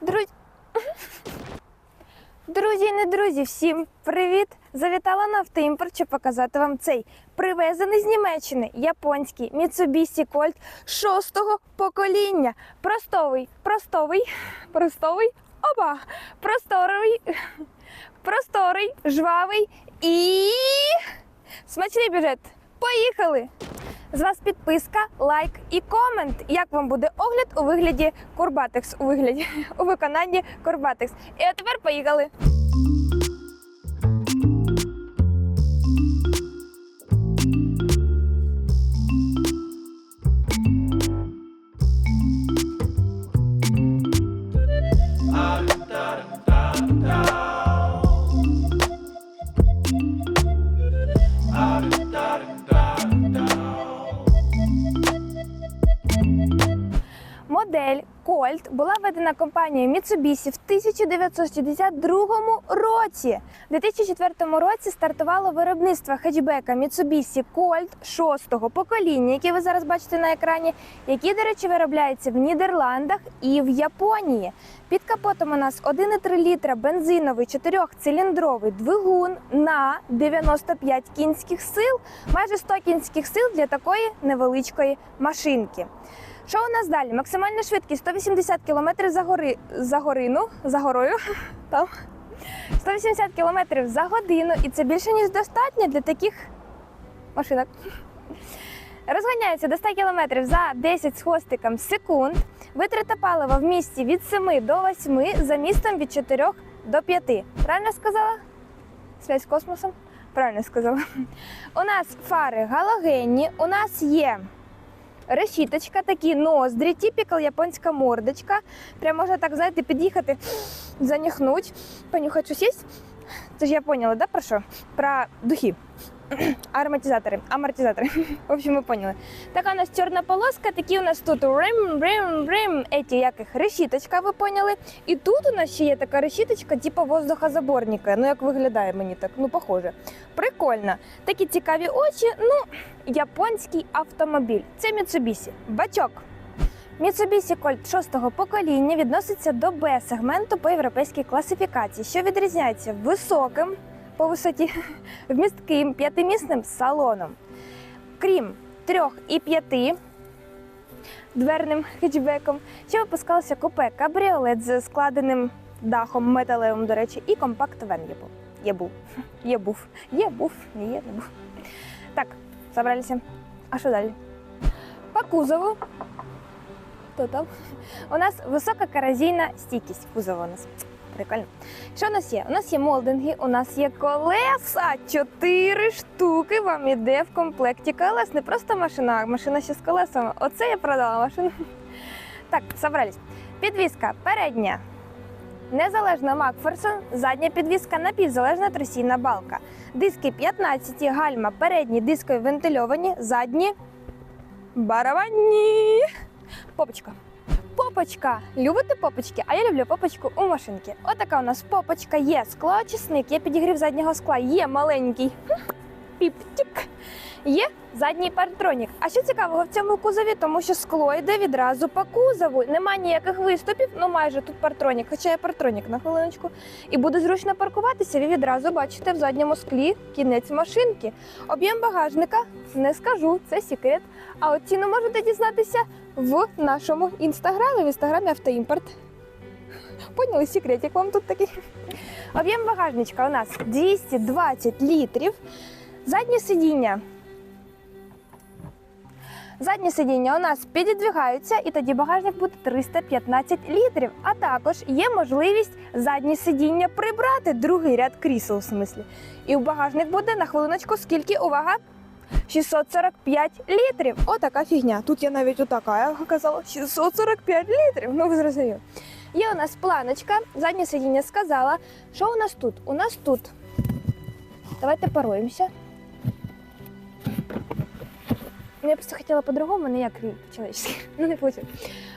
Друзі. І не друзі, всім привіт! Завітала на автоімпорт, щоб показати вам цей привезений з Німеччини японський Mitsubishi Colt шостого покоління. Простовий, простовий, простовий, оба! Просторовий, просторий, жвавий і смачний бюджет. Поїхали! З вас підписка, лайк і комент. Як вам буде огляд у вигляді Курбатекс у вигляді у виконанні Курбатекс. І а тепер поїхали. Була компанією Mitsubishi в 1962 році. У 2004 році стартувало виробництво хетчбека Mitsubishi Colt 6-го покоління, який ви зараз бачите на екрані, який, до речі, виробляється в Нідерландах і в Японії. Під капотом у нас 1,3 літра бензиновий чотирьохциліндровий двигун на 95 кінських сил, майже 100 кінських сил для такої невеличкої машинки. Що у нас далі? Максимальна швидкість 180 км за, гори, за горину, за горою. Там. 180 км за годину, і це більше, ніж достатньо для таких машинок. Розганяється до 100 км за 10 з хвостиком секунд. Витрата палива в місті від 7 до 8, за містом від 4 до 5. Правильно сказала? Связь з космосом? Правильно сказала. У нас фари галогенні, у нас є решіточка, такі ноздрі, типікал японська мордочка. Прям можна так, знаєте, під'їхати, заніхнуть, понюхати щось. Це ж я поняла, да, про що? Про духи. Ароматизатори, амортизатори. В общем, ви поняли. Така у нас чорна полоска, такі у нас тут рим, рим, рим, еті яких решіточка, ви поняли. І тут у нас ще є така решіточка, типу воздухозаборника. Ну, як виглядає мені так, ну, похоже. Прикольно. Такі цікаві очі. Ну, японський автомобіль. Це Mitsubishi. Бачок. Mitsubishi Colt 6 покоління відноситься до Б-сегменту по європейській класифікації, що відрізняється високим по висоті вмістким п'ятимісним салоном. Крім трьох і п'яти дверним хетчбеком, ще випускалося купе кабріолет з складеним дахом металевим, до речі, і компакт-вен є був. Є був. Є був. Є є, не був. Так, забралися. А що далі? По кузову. Хто там? У нас висока корозійна стійкість кузова у нас. Прикольно. Що у нас є? У нас є молдинги, у нас є колеса. Чотири штуки вам іде в комплекті колес. Не просто машина, а машина ще з колесами. Оце я продала машину. Так, собрались. Підвізка передня. Незалежна Макферсон, задня підвізка напівзалежна тросійна балка. Диски 15, гальма, передні дискові вентильовані, задні барабанні. Попочка. Попочка. Любите попочки? А я люблю попочку у машинки. Отака у нас попочка є. Склоочисник, є підігрів заднього скла, є маленький піптик. Є задній партронік. А що цікавого в цьому кузові, тому що скло йде відразу по кузову. Нема ніяких виступів, ну майже тут партронік, хоча є партронік на хвилиночку. І буде зручно паркуватися. Ви відразу бачите в задньому склі кінець машинки. Об'єм багажника не скажу, це секрет. А от ціну можете дізнатися в нашому інстаграмі, в інстаграмі автоімпорт. Поняли секретик вам тут такий. Об'єм багажничка у нас 220 літрів. Заднє сидіння. Задні сидіння у нас підідвигаються, і тоді багажник буде 315 літрів. А також є можливість задні сидіння прибрати, другий ряд крісел в смислі. І в багажник буде на хвилиночку, скільки увага? 645 літрів. Отака фігня. Тут я навіть отака я казала 645 літрів. Ну ви зрозуміли. Є у нас планочка. Заднє сидіння сказала. Що у нас тут? У нас тут. Давайте пороємося. Ну, Я просто хотіла по-другому, не як чоловічськи. Ну не хочу.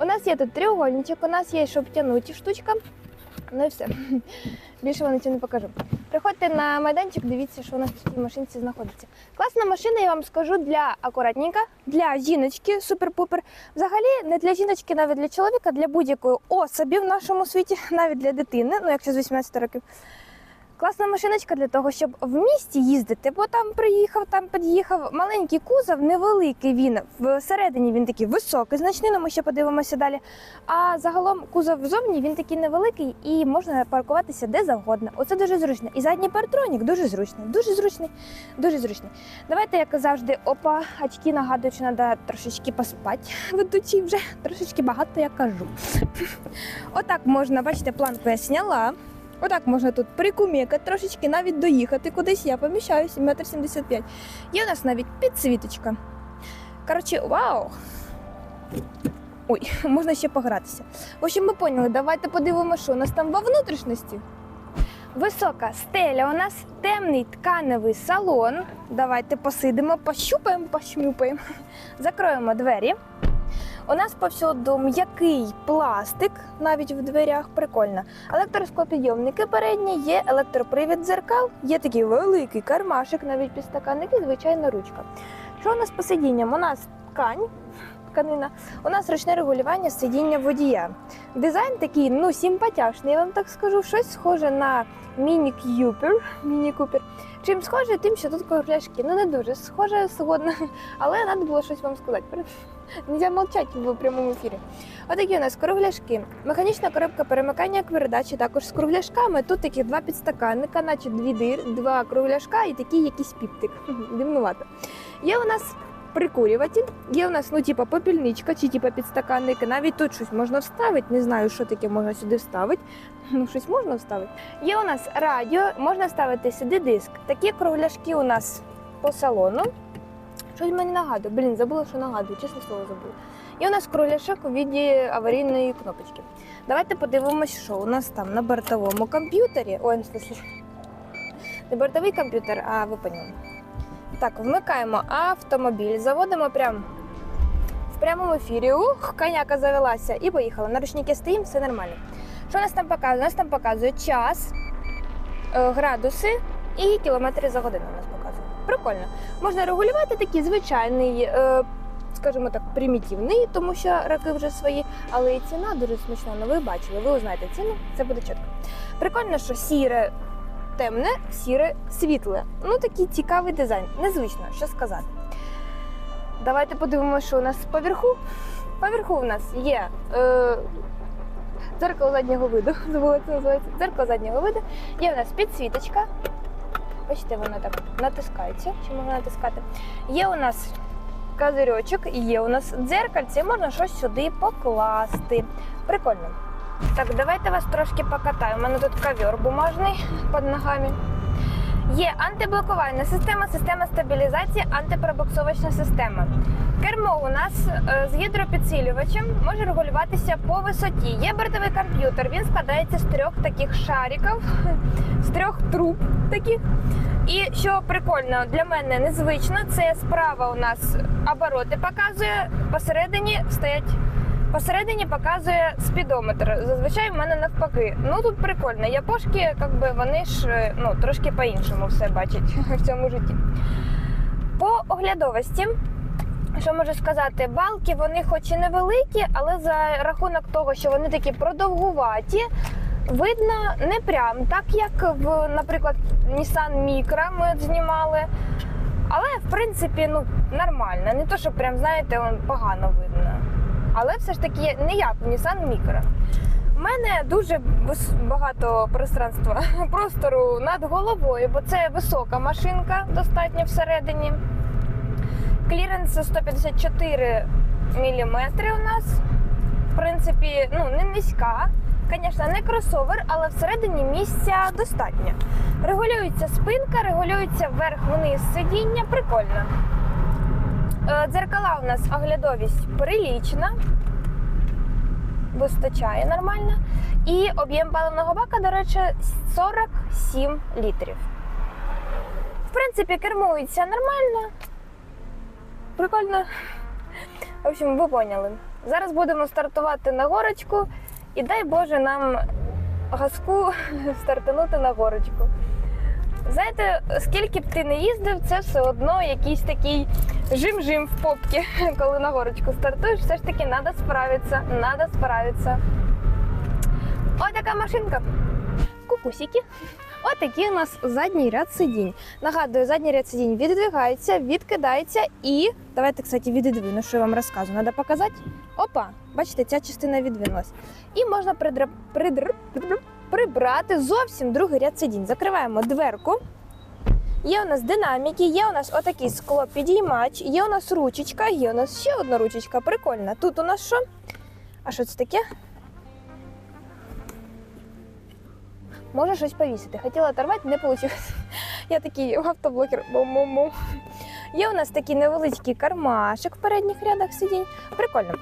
У нас є тут треугольничок, у нас є, щоб тягнути штучка. Ну і все. Більше вам нічого не покажу. Приходьте на майданчик, дивіться, що у нас в цій машинці знаходиться. Класна машина, я вам скажу, для акуратненька, для жіночки, супер-пупер. Взагалі, не для жіночки, навіть для чоловіка, для будь-якої особі в нашому світі, навіть для дитини, ну якщо з 18 років. Класна машиночка для того, щоб в місті їздити, бо там приїхав, там під'їхав. Маленький кузов, невеликий він. Всередині він такий високий, значний, ну ми ще подивимося далі. А загалом кузов зовні він такий невеликий і можна паркуватися де завгодно. Оце дуже зручно. І задній партронік дуже зручний, дуже зручний, дуже зручний. Давайте, як завжди, опа, очки нагадують, що треба трошечки поспати. Ведучий вже трошечки багато я кажу. Отак можна, бачите, планку я зняла. Отак можна тут прикумекати трошечки, навіть доїхати кудись. Я поміщаюся, метр сімдесят п'ять. Є у нас навіть підсвіточка. Коротше, вау! Ой, можна ще погратися. В общем, ми поняли, давайте подивимося, що у нас там во внутрішності. Висока стеля, у нас темний тканевий салон. Давайте посидимо, пощупаємо, пощмюпаємо. Закроємо двері. У нас повсюду м'який пластик, навіть в дверях, прикольно. Електроскопідйомники передні, є електропривід дзеркал, є такий великий кармашик, навіть підстаканник і звичайна ручка. Що у нас по сидінням? У нас ткань, тканина, у нас ручне регулювання сидіння водія. Дизайн такий, ну, симпатяшний, я вам так скажу, щось схоже на міні-кюпер. Міні-купер. Чим схоже, тим, що тут кругляшки. Ну, не дуже схоже, згодна, але треба було щось вам сказати. Нельзя мовчати в прямому ефірі. Отакі у нас кругляшки. Механічна коробка перемикання передачі також з кругляшками. Тут такі два підстаканника, наче дві дир, два кругляшка і такий якийсь піптик. Дивнувато. Є у нас прикурюватель, є у нас ну, типа попільничка чи типа підстаканники. Навіть тут щось можна вставити. Не знаю, що таке можна сюди вставити. Ну, щось можна вставити. Є у нас радіо, можна ставити сюди диск. Такі кругляшки у нас по салону. Щось мені нагадує. Блін, забула, що нагадую, чесне слово забула. І у нас кругляшок у віді аварійної кнопочки. Давайте подивимось, що у нас там на бортовому комп'ютері. Ой, в смысле, не бортовий комп'ютер, а ви. Так, вмикаємо автомобіль, заводимо прям в прямому ефірі. Ух, коняка завелася і поїхала. На ручники стоїмо, все нормально. Що у нас там показує? У нас там показує час, е, градуси і кілометри за годину. Прикольно. Можна регулювати такий звичайний, е, скажімо так, примітивний, тому що роки вже свої, але і ціна дуже смачна. Ну, ви бачили, ви узнаєте ціну, це буде чітко. Прикольно, що сіре темне, сіре світле. Ну такий цікавий дизайн. Незвично, що сказати. Давайте подивимося, що у нас поверху. Поверху у нас є е, дзеркало заднього виду. Це називається. Дзеркало заднього виду. Є у нас підсвіточка. Бачите, вона так натискається. Чи можна натискати? Є у нас козирьочок, є у нас дзеркальце, можна щось сюди покласти. Прикольно. Так, давайте вас трошки покатаю. У мене тут ковер бумажний під ногами. Є антиблокувальна система, система стабілізації, антипробуксовочна система. Кермо у нас е, з гідропідсилювачем може регулюватися по висоті. Є бортовий комп'ютер, він складається з трьох таких шариків, з трьох труб таких. І що прикольно для мене незвично, це справа у нас обороти показує, посередині стоять Посередині показує спідометр. Зазвичай в мене навпаки. Ну тут прикольно. Япошки, якби вони ж ну трошки по-іншому все бачать в цьому житті. По оглядовості, що можу сказати, балки вони хоч і невеликі, але за рахунок того, що вони такі продовгуваті, видно не прям так, як в, наприклад, Nissan Micra ми от знімали. Але в принципі ну нормально. Не то, що прям знаєте, погано видно. Але все ж таки не як в Nissan Micra. У мене дуже багато пространства простору над головою, бо це висока машинка, достатньо всередині. Кліренс 154 мм у нас. В принципі, ну, не низька. Звісно, не кросовер, але всередині місця достатньо. Регулюється спинка, регулюється вверх-вниз сидіння. Прикольно. Е, Дзеркала у нас оглядовість прилічна, вистачає нормально. І об'єм паливного бака, до речі, 47 літрів. В принципі, кермується нормально. Прикольно. В общем, ви поняли. Зараз будемо стартувати на горочку. І дай Боже нам газку стартанути на горочку. Знаєте, скільки б ти не їздив, це все одно якийсь такий жим-жим в попці, коли на горочку стартуєш, все ж таки треба справитися, треба справитися. Ось така машинка. Кукусики. Ось такий у нас задній ряд сидінь. Нагадую, задній ряд сидінь віддвигається, відкидається і. Давайте, кстати, віддвину, що я вам розказую. Треба показати. Опа, бачите, ця частина відвинулась. І можна. Придр... придр- прибрати зовсім другий ряд сидінь. Закриваємо дверку. Є у нас динаміки, є у нас отакий склопідіймач, є у нас ручечка, є у нас ще одна ручечка. Прикольна. Тут у нас що? А що це таке? Може щось повісити. Хотіла оторвати, не вийшло. Я такий автоблокер. Бу-бу-бу. Є у нас такий невеличкий кармашик в передніх рядах сидінь. Прикольно.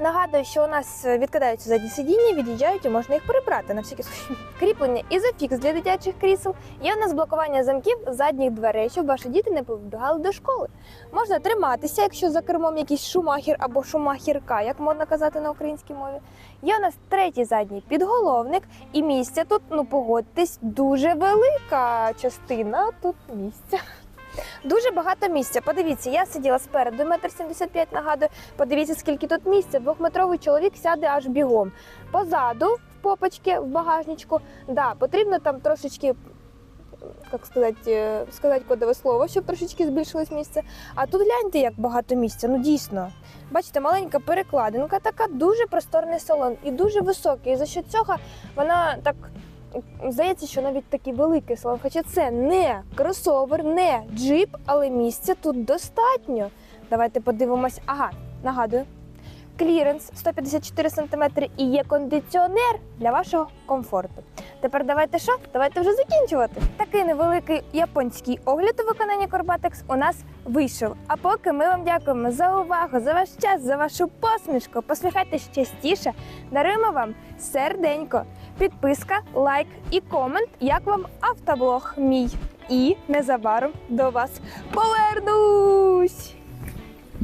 Нагадую, що у нас відкидаються задні сидіння, від'їжджають і можна їх прибрати на всякий случай. Кріплення ізофікс для дитячих крісел. Є у нас блокування замків задніх дверей, щоб ваші діти не побігали до школи. Можна триматися, якщо за кермом якийсь шумахер або шумахерка, як можна казати на українській мові. Є у нас третій задній підголовник, і місця тут, ну погодьтесь, дуже велика частина тут місця. Дуже багато місця. Подивіться, я сиділа спереду, метр сімдесят п'ять нагадую. Подивіться, скільки тут місця. Двохметровий чоловік сяде аж бігом. Позаду, в попочці, в багажничку, да, потрібно там трошечки. Як сказати, е, сказати кодове слово, щоб трошечки збільшилось місце. А тут гляньте, як багато місця. Ну дійсно. Бачите, маленька перекладинка, така дуже просторний салон і дуже високий. І за що цього вона так здається, що навіть такий великий салон. Хоча це не кросовер, не джип, але місця тут достатньо. Давайте подивимось. Ага, нагадую. Кліренс 154 см і є кондиціонер для вашого комфорту. Тепер давайте що? Давайте вже закінчувати. Такий невеликий японський огляд у виконанні Корбатекс у нас вийшов. А поки ми вам дякуємо за увагу, за ваш час, за вашу посмішку. Посміхайтесь частіше. Даруємо вам серденько, підписка, лайк і комент, як вам автоблог мій. І незабаром до вас повернусь.